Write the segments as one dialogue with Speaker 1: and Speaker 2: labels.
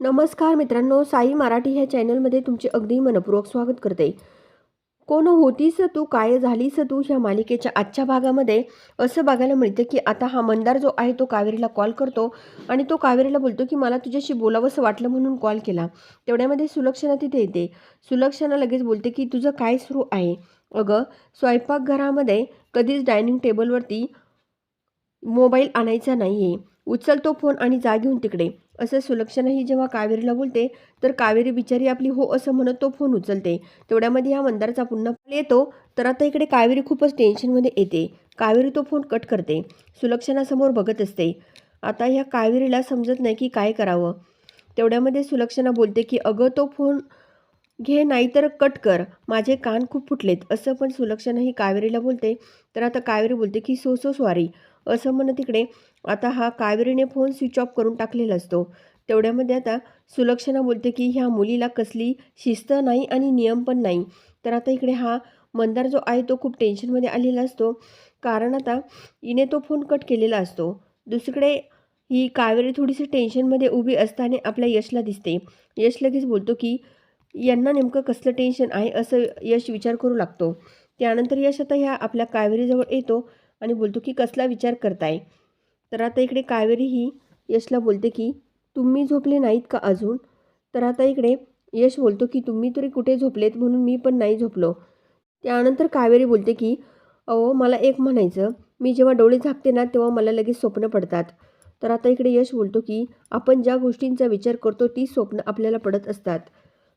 Speaker 1: नमस्कार मित्रांनो साई मराठी ह्या चॅनलमध्ये तुमचे अगदी मनपूर्वक स्वागत करते. कोण होतीस तू काय झालीस तू ह्या मालिकेच्या आजच्या भागामध्ये? असं बघायला मिळतं की आता हा मंदार जो आहे तो कावेरीला कॉल करतो आणि तो कावेरीला बोलतो की मला तुझ्याशी बोलावंसं वाटलं म्हणून कॉल केला. तेवढ्यामध्ये सुलक्षणा तिथे येते. सुलक्षणा लगेच बोलते की तुझं काय सुरू आहे? अगं स्वयंपाकघरामध्ये कधीच डायनिंग टेबलवरती मोबाईल आणायचा नाही आहे उचल तो फोन आणि जा घेऊन तिकडे. असं सुलक्षणाही जेव्हा कावेरीला बोलते तर कावेरी बिचारी आपली हो असं म्हणत तो फोन उचलते. तेवढ्यामध्ये हा मंदारचा पुन्हा येतो तर आता इकडे कावेरी खूपच टेन्शनमध्ये येते. कावेरी तो फोन कट करते. सुलक्षणासमोर बघत असते. आता ह्या कावेरीला समजत नाही की काय करावं. तेवढ्यामध्ये सुलक्षणा बोलते की अगं तो फोन घे नाहीतर कट कर. माझे कान खूप फुटलेत. असं पण सुलक्षणा ही कावेरीला बोलते. तर आता कावेरी बोलते की सो सो सॉरी असं म्हणत तिकडे आता हा कावेरीने फोन स्विच ऑफ करून टाकलेला असतो. तेवढ्यामध्ये आता सुलक्षणा बोलते की ह्या मुलीला कसली शिस्त नाही आणि नियम पण नाही. तर आता इकडे हा मंदार जो आहे तो खूप टेन्शनमध्ये आलेला असतो. कारण आता हिने तो फोन कट केलेला असतो. दुसरीकडे ही कावेरी थोडीशी टेन्शनमध्ये उभी असताना आपल्या यशला दिसते. यश लगेच बोलतो की यांना नेमकं कसलं टेन्शन आहे असं यश विचार करू लागतो. त्यानंतर यश आता ह्या आपल्या कावेरीजवळ येतो. आणि बोलतो की कसला विचार करताय? तर आता इकडे कावेरी ही यशला बोलते की तुम्ही झोपले नाहीत का अजून? तर आता इकडे यश बोलतो की तुम्ही तरी कुठे झोपलेत म्हणून मी पण नाही झोपलो. त्यानंतर कावेरी बोलते की अहो मला एक म्हणायचं. मी जेव्हा डोळे झाकते ना तेव्हा मला लगेच स्वप्न पडतात. तर आता इकडे यश बोलतो की आपण ज्या गोष्टींचा विचार करतो ती स्वप्न आपल्याला पडत असतात.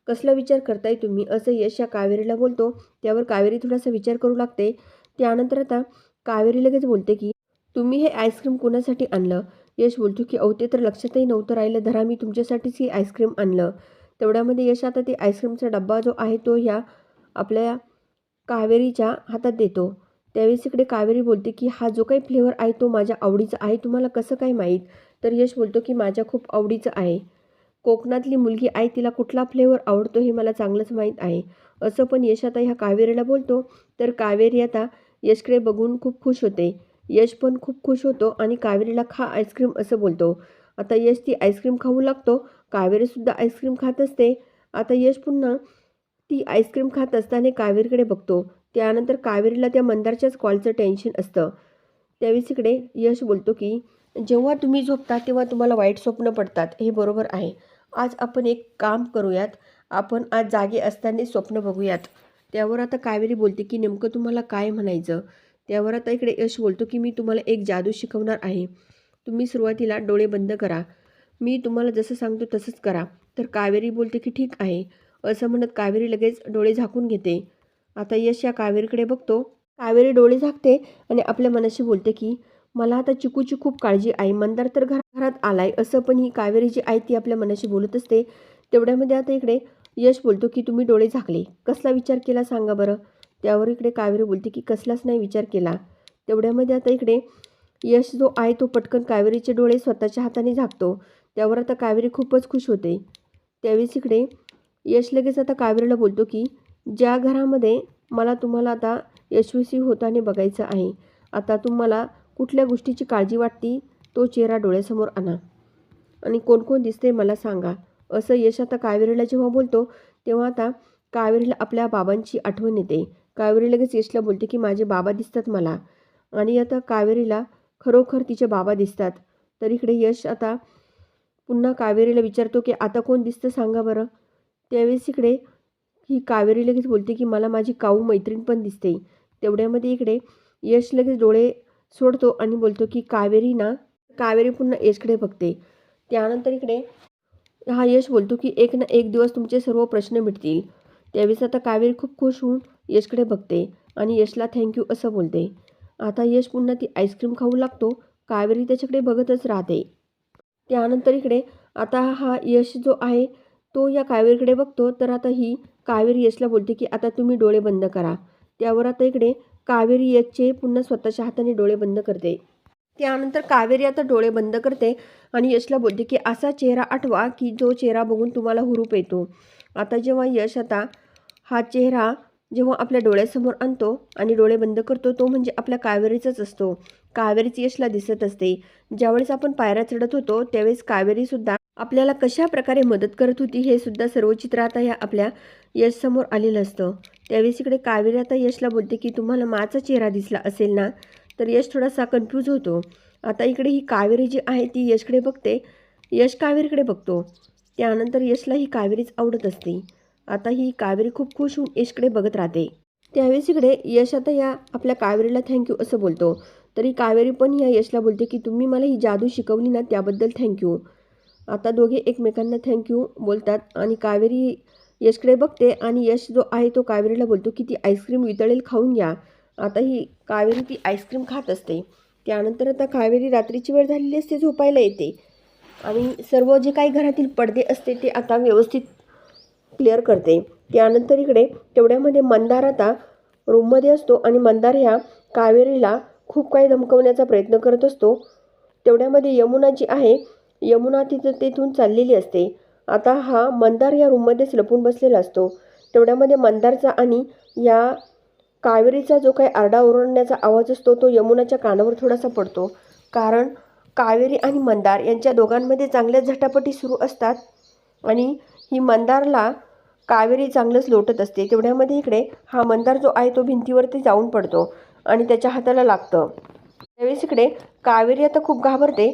Speaker 1: कसला विचार करताय तुम्ही? असं यश या कावेरीला बोलतो. त्यावर कावेरी थोडासा विचार करू लागते. त्यानंतर आता कावेरी लगेच बोलते की तुम्ही हे आईस्क्रीम कोणासाठी आणलं? यश बोलतो की अवते तर लक्षातही नव्हतं राहिलं. धरा मी तुमच्यासाठीच ही आईस्क्रीम आणलं. तेवढ्यामध्ये यश आता ते आईस्क्रीमचा डब्बा जो आहे तो ह्या आपल्या कावेरीच्या हातात देतो. त्यावेळेस इकडे कावेरी बोलते की हा जो काही फ्लेवर आहे तो माझ्या आवडीचा आहे. तुम्हाला कसं काय माहीत? तर यश बोलतो की माझ्या खूप आवडीचं आहे. कोकणातली मुलगी आहे तिला कुठला फ्लेवर आवडतो हे मला चांगलंच माहीत आहे. असं पण यश आता ह्या कावेरीला बोलतो. तर कावेरी आता यशकडे बघून खूप खुश होते. यश पण खूप खुश होतो आणि कावेरीला खा आईस्क्रीम असं बोलतो. आता यश ती आईस्क्रीम खाऊ लागतो. कावेरीसुद्धा आईस्क्रीम खात असते. आता यश पुन्हा ती आईस्क्रीम खात असताना कावेरीकडे बघतो. त्यानंतर कावेरीला त्या मंदारच्याच कॉलचं टेन्शन असतं. त्यावेळेस इकडे यश बोलतो की जेव्हा तुम्ही झोपता तेव्हा तुम्हाला वाईट स्वप्न पडतात. हे बरोबर आहे. आज आपण एक काम करूयात. आपण आज जागे असताना स्वप्न बघूयात. त्यावर आता कावेरी बोलते की नेमकं तुम्हाला काय म्हणायचं? त्यावर आता इकडे यश बोलतो की मी तुम्हाला एक जादू शिकवणार आहे. तुम्ही सुरुवातीला डोळे बंद करा. मी तुम्हाला जसं सांगतो तसंच करा. तर कावेरी बोलते की ठीक आहे. असं म्हणत कावेरी लगेच डोळे झाकून घेते. आता यश या कावेरीकडे बघतो. कावेरी डोळे झाकते आणि आपल्या मनाशी बोलते की मला आता चिकूची खूप काळजी आहे. मंदार तर घरा घरात आलाय. असं पण ही कावेरी जी आहे ती आपल्या मनाशी बोलत असते. तेवढ्यामध्ये आता इकडे यश बोलतो की तुम्ही डोळे झाकले. कसला विचार केला सांगा बरं? त्यावर इकडे कावेरी बोलते की कसलाच नाही विचार केला. तेवढ्यामध्ये आता इकडे यश जो आहे तो पटकन कावेरीचे डोळे स्वतःच्या हाताने झाकतो. त्यावर आता कावेरी खूपच खुश होते. त्यावेळेस इकडे यश लगेच आता कावेरीला बोलतो की ज्या घरामध्ये मला तुम्हाला आता यशस्वी होताना बघायचं आहे आता तुम्हाला कुठल्या गोष्टीची काळजी वाटती तो चेहरा डोळ्यासमोर आणा. आणि कोण कोण दिसते मला सांगा. असं यश आता कावेरीला जेव्हा बोलतो तेव्हा आता कावेरीला आपल्या बाबांची आठवण येते. कावेरी लगेच यशला बोलते की माझे बाबा दिसतात मला. आणि आता कावेरीला खरोखर तिचे बाबा दिसतात. तर इकडे यश आता पुन्हा कावेरीला विचारतो की आता कोण दिसतं सांगा बरं. त्यावेळेस इकडे ही कावेरी लगेच बोलते की मला माझी काऊ मैत्रीण पण दिसते. तेवढ्यामध्ये इकडे यश लगेच डोळे सोडतो आणि बोलतो की कावेरी ना कावेरी पुन्हा यशकडे बघते. त्यानंतर इकडे हा यश बोलतो की एक ना एक दिवस तुमचे सर्व प्रश्न मिटतील. त्यावेळेस आता कावेरी खूप खुश होऊन यशकडे बघते आणि यशला थँक्यू असं बोलते. आता यश पुन्हा ती आईस्क्रीम खाऊ लागतो. कावेरी त्याच्याकडे बघतच राहते. त्यानंतर इकडे आता हा यश जो आहे तो या कावेरीकडे बघतो. तर आता ही कावेरी यशला बोलते की आता तुम्ही डोळे बंद करा. त्यावर आता इकडे कावेरी यशचे पुन्हा स्वतःच्या हाताने डोळे बंद करते. त्यानंतर कावेरी आता डोळे बंद करते आणि यशला बोलते की असा चेहरा आठवा की जो चेहरा बघून तुम्हाला हुरूप येतो. आता जेव्हा यश आता हा चेहरा जेव्हा आपल्या डोळ्यासमोर आणतो आणि डोळे बंद करतो तो म्हणजे आपल्या कावेरीचाच असतो. कावेरीच यशला दिसत असते. ज्यावेळेस आपण पायऱ्या चढत होतो त्यावेळेस कावेरीसुद्धा आपल्याला कशा प्रकारे मदत करत होती हे सुद्धा सर्व चित्र आता ह्या आपल्या यशसमोर आलेलं असतं. त्यावेळेस इकडे कावेरी आता यशला बोलते की तुम्हाला माझा चेहरा दिसला असेल ना? तर यश थोडासा कन्फ्यूज होतो. आता इकडे ही कावेरी जी आहे ती यशकडे बघते. यश कावेरीकडे बघतो. त्यानंतर यशला ही कावेरीच आवडत असते. आता ही कावेरी खूप खुश होऊन यशकडे बघत राहते. त्यावेळेस इकडे यश आता या आपल्या कावेरीला थँक्यू असं बोलतो. तरी कावेरी पण या यशला बोलते की तुम्ही मला ही जादू शिकवली ना त्याबद्दल थँक्यू आता दोघे एकमेकांना थँक्यू बोलतात आणि कावेरी यशकडे बघते आणि यश जो आहे तो कावेरीला बोलतो की ती आईस्क्रीम वितळेल खाऊन घ्या. आता ही कावेरी ती आईस्क्रीम खात असते. त्यानंतर आता कावेरी रात्रीची वेळ झालेली असते झोपायला येते. आणि सर्व जे काही घरातील पडदे असते ते आता व्यवस्थित क्लिअर करते. त्यानंतर इकडे तेवढ्यामध्ये मंदार आता रूममध्ये असतो आणि मंदार ह्या कावेरीला खूप काही धमकवण्याचा प्रयत्न करत असतो. तेवढ्यामध्ये यमुना जी आहे यमुना तिथं तिथून चाललेली असते. आता हा मंदार या रूममध्येच लपून बसलेला असतो. तेवढ्यामध्ये मंदारचा आणि या कावेरीचा जो काही आरडा ओरडण्याचा आवाज असतो तो यमुनाच्या कानावर थोडासा पडतो. कारण कावेरी आणि मंदार यांच्या दोघांमध्ये चांगल्याच झटापटी सुरू असतात आणि ही मंदारला कावेरी चांगलंच लोटत असते. तेवढ्यामध्ये इकडे हा मंदार जो आहे तो भिंतीवरती जाऊन पडतो आणि त्याच्या हाताला लागतं. त्यावेळेस इकडे कावेरी आता खूप घाबरते.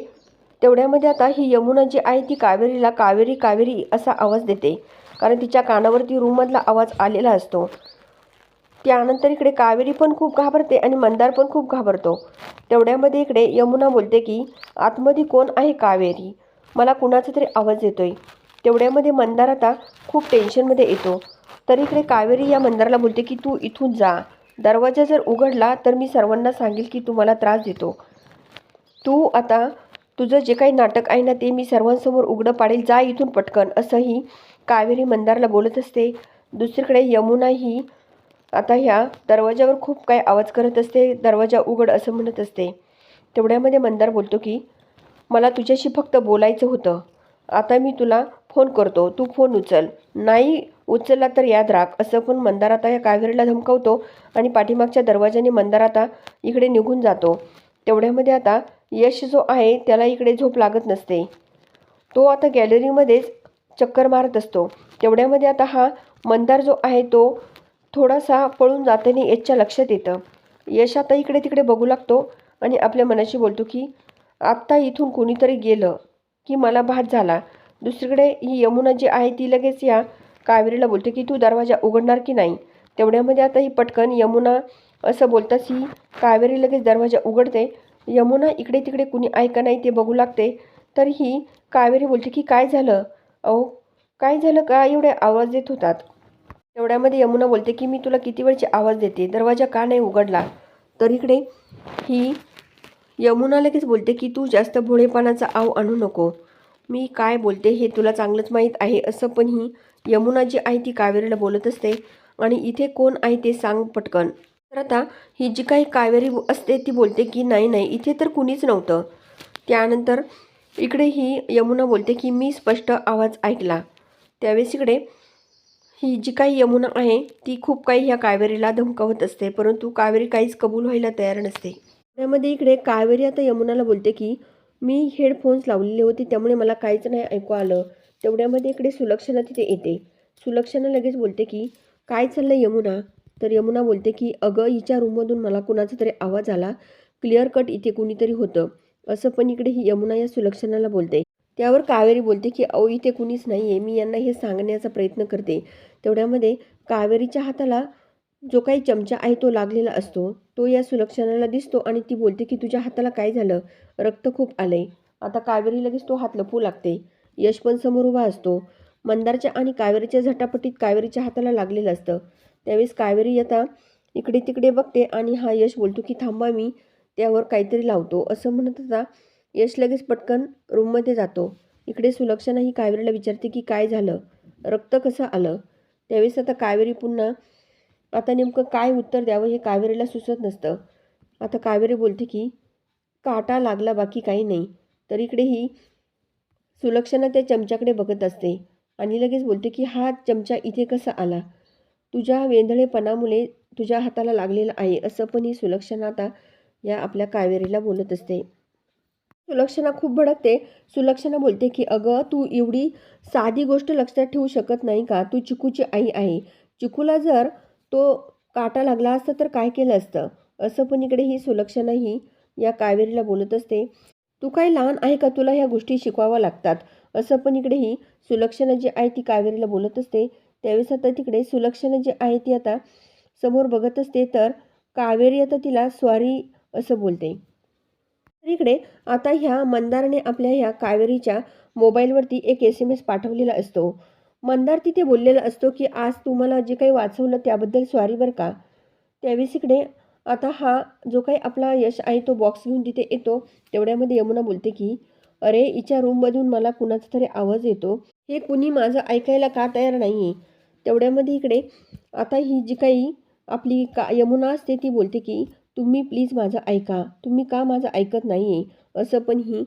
Speaker 1: तेवढ्यामध्ये आता ही यमुना जी आहे ती कावेरीला कावेरी कावेरी असा आवाज देते. कारण तिच्या कानावरती रूममधला आवाज आलेला असतो. त्यानंतर इकडे कावेरी पण खूप घाबरते आणि मंदार पण खूप घाबरतो. तेवढ्यामध्ये इकडे यमुना बोलते की आतमध्ये कोण आहे कावेरी? मला कुणाचा तरी आवाज येतोय. तेवढ्यामध्ये मंदार आता खूप टेन्शनमध्ये येतो. तर इकडे कावेरी या मंदाराला बोलते की तू इथून जा. दरवाजा जर उघडला तर मी सर्वांना सांगेल की तू मला त्रास देतो. तू आता तुझं जे काही नाटक आहे ना ते मी सर्वांसमोर उघडं पाडेल. जा इथून पटकन. असंही कावेरी मंदारला बोलत असते. दुसरीकडे यमुना ही आता ह्या दरवाजावर खूप काय आवाज करत असते दरवाजा उघड असं म्हणत असते. तेवढ्यामध्ये मंदार बोलतो की मला तुझ्याशी फक्त बोलायचं होतं. आता मी तुला फोन करतो. तू फोन उचल. नाही उचलला तर याद राख. असं पण मंदार आता या कावेरीला धमकवतो आणि पाठीमागच्या दरवाजाने मंदार आता इकडे निघून जातो. तेवढ्यामध्ये आता यश जो आहे त्याला इकडे झोप लागत नसते. तो आता गॅलरीमध्येच चक्कर मारत असतो. तेवढ्यामध्ये आता हा मंदार जो आहे तो थोडासा पळून जाताना यशच्या लक्षात येतं. यश आता इकडे तिकडे बघू लागतो आणि आपल्या मनाशी बोलतो की आत्ता इथून कोणीतरी गेलं की मला भात झाला. दुसरीकडे ही यमुना जी आहे ती लगेच या कावेरीला बोलते की तू दरवाजा उघडणार की नाही? तेवढ्यामध्ये आता ही पटकन यमुना असं बोलताच ही कावेरी लगेच दरवाजा उघडते. यमुना इकडे तिकडे कुणी आहे का नाही ते बघू लागते. तर ही कावेरी बोलते की काय झालं? अहो काय झालं? का एवढे आवाज देत होतात? तेवढ्यामध्ये यमुना बोलते की मी तुला किती वेळची आवाज देते? दरवाजा का नाही उघडला? तर इकडे ही यमुना लगेच बोलते की तू जास्त भोळेपणाचा आव आणू नको. मी काय बोलते हे तुला चांगलंच माहीत आहे असं पण ही यमुना जी आहे ती कावेरीला बोलत असते. आणि इथे कोण आहे ते सांग पटकन. तर आता ही जी काही कावेरी असते ती बोलते की नाही नाही इथे तर कुणीच नव्हतं. त्यानंतर इकडे ही यमुना बोलते की मी स्पष्ट आवाज ऐकला. त्यावेळेस इकडे ही जी काही यमुना आहे ती खूप काही ह्या कावेरीला धमकावत असते परंतु कावेरी काहीच कबूल व्हायला तयार नसते. त्यामध्ये इकडे कावेरी आता यमुनाला बोलते की मी हेडफोन्स लावलेले होते त्यामुळे मला काहीच नाही ऐकू आलं. तेवढ्यामध्ये इकडे सुलक्षणा तिथे येते. सुलक्षणा लगेच बोलते की काय चाललं यमुना? तर यमुना बोलते की अगं हिच्या रूममधून मला कुणाचा तरी आवाज आला. क्लिअर कट इथे कुणीतरी होतं. असं पण इकडे ही यमुना या सुलक्षणाला बोलते. त्यावर कावेरी बोलते की अहो इथे कुणीच नाही आहे मी यांना हे सांगण्याचा प्रयत्न करते. तेवढ्यामध्ये कावेरीच्या हाताला जो काही चमचा आहे तो लागलेला असतो. तो या सुलक्षणाला दिसतो आणि ती बोलते की तुझ्या हाताला काय झालं? रक्त खूप आलंय. आता कावेरी लगेच तो हात लपवू लागते. यश पण समोर उभा असतो. मंदारच्या आणि कावेरीच्या झटापटीत कावेरीच्या हाताला लागलेलं असतं. त्यावेळेस कावेरी आता इकडे तिकडे बघते आणि हा यश बोलतो की थांबा मी त्यावर काहीतरी लावतो. असं म्हणत होता यश लगेच पटकन रूममध्ये जातो. इकडे सुलक्षणा ही कावेरीला विचारते की काय झालं? रक्त कसं आलं? त्यावेळेस आता कावेरी पुन्हा आता नेमकं काय उत्तर द्यावं हे कावेरीला सुचत नसतं. आता कावेरी बोलते की काटा लागला बाकी काही नाही. तर इकडे ही सुलक्षणा त्या चमच्याकडे बघत असते. आणि लगेच बोलते की हा चमचा इथे कसा आला? तुझ्या वेंधळेपणामुळे तुझ्या हाताला लागलेला आहे असं पण ही सुलक्षणा आता या आपल्या कावेरीला बोलत असते. सुलक्षणा खूप भडकते. सुलक्षणा बोलते की अगं तू एवढी साधी गोष्ट लक्षात ठेवू शकत नाही का? तू चिकूची आई आहे. चिकूला जर तो काटा लागला असता तर काय केलं असतं असं पण इकडे ही सुलक्षणा ही या कावेरीला बोलत असते. तू काय लहान आहे का? तुला ह्या गोष्टी शिकवाव्या लागतात. असं पण इकडे ही सुलक्षणा जी आहे ती कावेरीला बोलत असते. त्यावेळेस आता तिकडे सुलक्षणा जी आहे ती आता समोर बघत असते तर कावेरी आता तिला स्वारी असं बोलते. इकडे आता ह्या मंदारने आपल्या ह्या कावेरीच्या मोबाईलवरती एक एस एम एस पाठवलेला असतो. मंदार तिथे बोललेला असतो की आज तुम्हाला जे काही वाचवलं त्याबद्दल स्वारी बरं का. त्यावेळेस इकडे आता हा जो काही आपला यश आहे तो बॉक्स घेऊन तिथे येतो. तेवढ्यामध्ये यमुना बोलते की अरे हिच्या रूममधून मला कुणाचा तरी आवाज येतो. हे कुणी माझं ऐकायला का तयार नाही आहे तेवढ्यामध्ये इकडे आता ही जी काही आपली का यमुना असते ती बोलते की तुम्ही प्लीज माझं ऐका. तुम्ही का माझं ऐकत नाही आहे असं पण ही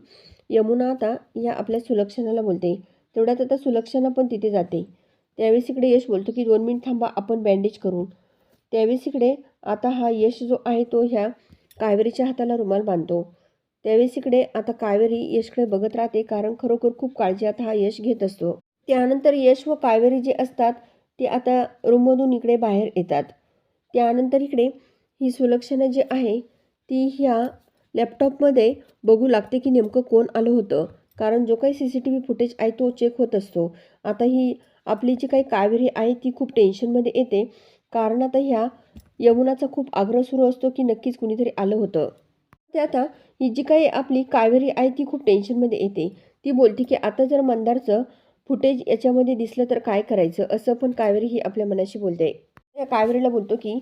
Speaker 1: यमुना आता या आपल्या सुलक्षणाला बोलते. तेवढ्यात आता सुलक्षणा पण तिथे जाते. त्यावेळेस इकडे यश बोलतो की दोन मिनिट थांबा आपण बँडेज करून. त्यावेळेस इकडे आता हा यश जो आहे तो ह्या कावेरीच्या हाताला रुमाल बांधतो. त्यावेळेस इकडे आता कावेरी यशकडे बघत राहते कारण खरोखर खूप काळजी आता हा यश घेत असतो. त्यानंतर यश व कावेरी जे असतात ते आता रूममधून इकडे बाहेर येतात. त्यानंतर इकडे ही सुलक्षणा जी आहे ती ह्या लॅपटॉपमध्ये बघू लागते की नेमकं कोण आलं होतं. कारण जो काही C C T V footage आहे तो चेक होत असतो. आता ही आपली जी काही कावेरी आहे ती खूप टेन्शनमध्ये येते. कारण आता ह्या यमुनाचा खूप आग्रह सुरू असतो की नक्कीच कुणीतरी आलं होतं. ते आता ही जी काही आपली कावेरी आहे ती खूप टेन्शनमध्ये येते. ती बोलते की आता जर मंदारचं फुटेज याच्यामध्ये दिसलं तर काय करायचं? असं पण कावेरी ही आपल्या मनाशी बोलते. या कावेरीला बोलतो की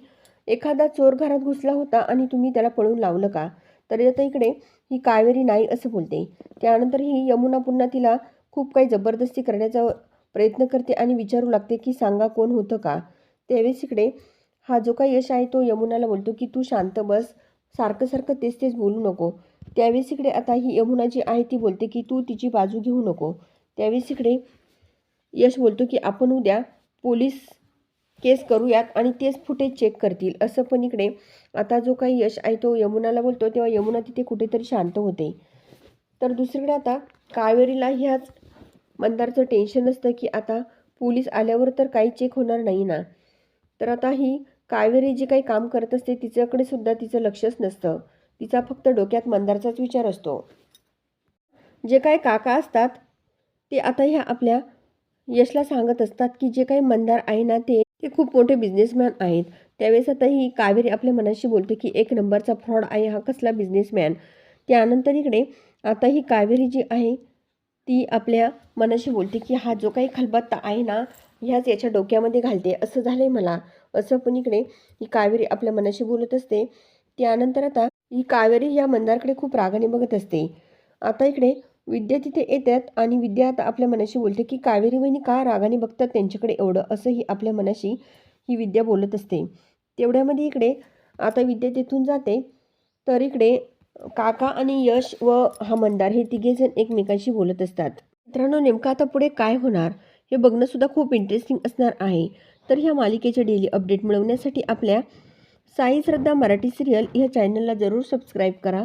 Speaker 1: एखादा चोर घरात घुसला होता आणि तुम्ही त्याला पळून लावलं का? तर आता इकडे ही कावेरी नाही असं बोलते. त्यानंतर ही यमुना पुन्हा तिला खूप काही जबरदस्ती करण्याचा प्रयत्न करते आणि विचारू लागते की सांगा कोण होतं का? त्यावेळेस इकडे हा जो काही यश आहे तो यमुनाला बोलतो की तू शांत बस सारखं सारखं तेच तेच बोलू नको. त्यावेळेस इकडे आता ही यमुना जी आहे ती बोलते की तू तिची बाजू घेऊ नको. त्यावेळेस इकडे यश बोलतो की आपण उद्या पोलीस केस करूयात आणि तेच फुटेज चेक करतील. असं पण इकडे आता जो काही यश आहे तो यमुनाला बोलतो तेव्हा यमुना तिथे कुठेतरी शांत होते. तर दुसरीकडे आता कावेरीला ह्याच मंदारचं टेन्शन असतं की आता पोलीस आल्यावर तर काही चेक होणार नाही ना. तर आता ही कावेरी जे काही काम करत असते तिच्याकडे सुद्धा तिचं लक्षच नसतं. तिचा फक्त डोक्यात मंदारचाच विचार असतो. जे काय काका असतात ते आता ह्या आपल्या यशला सांगत असतात की जे काही मंदार आहे ना ते ते खूप मोठे बिझनेसमॅन आहेत. त्यावेळेस आता ही कावेरी आपल्या मनाशी बोलते की एक नंबरचा फ्रॉड आहे हा कसला बिझनेसमॅन त्यानंतर इकडे आता ही कावेरी जी आहे ती आपल्या मनाशी बोलते की हा जो काही खलबत्ता आहे ना ह्याच याच्या डोक्यामध्ये घालते. असं झालं आहे मला. असं पण इकडे ही कावेरी आपल्या मनाशी बोलत असते. त्यानंतर आता ही कावेरी या मंदारकडे खूप रागाने बघत असते. आता इकडे विद्या तिथे येतात आणि विद्या आता आपल्या मनाशी बोलते की कावेरी वहिनी का रागाने बघतात त्यांच्याकडे एवढं? असंही आपल्या मनाशी ही विद्या बोलत असते. तेवढ्यामध्ये इकडे आता विद्या तिथून जाते. तर इकडे काका आणि यश व हा मंदार हे तिघेजण एकमेकांशी बोलत असतात. मित्रांनो नेमकं आता पुढे काय होणार? हे बघणंसुद्धा खूप इंटरेस्टिंग असणार आहे. तर ह्या मालिकेचे डेली अपडेट मिळवण्यासाठी आपल्या साई श्रद्धा मराठी सिरियल ह्या चॅनलला जरूर सबस्क्राईब करा.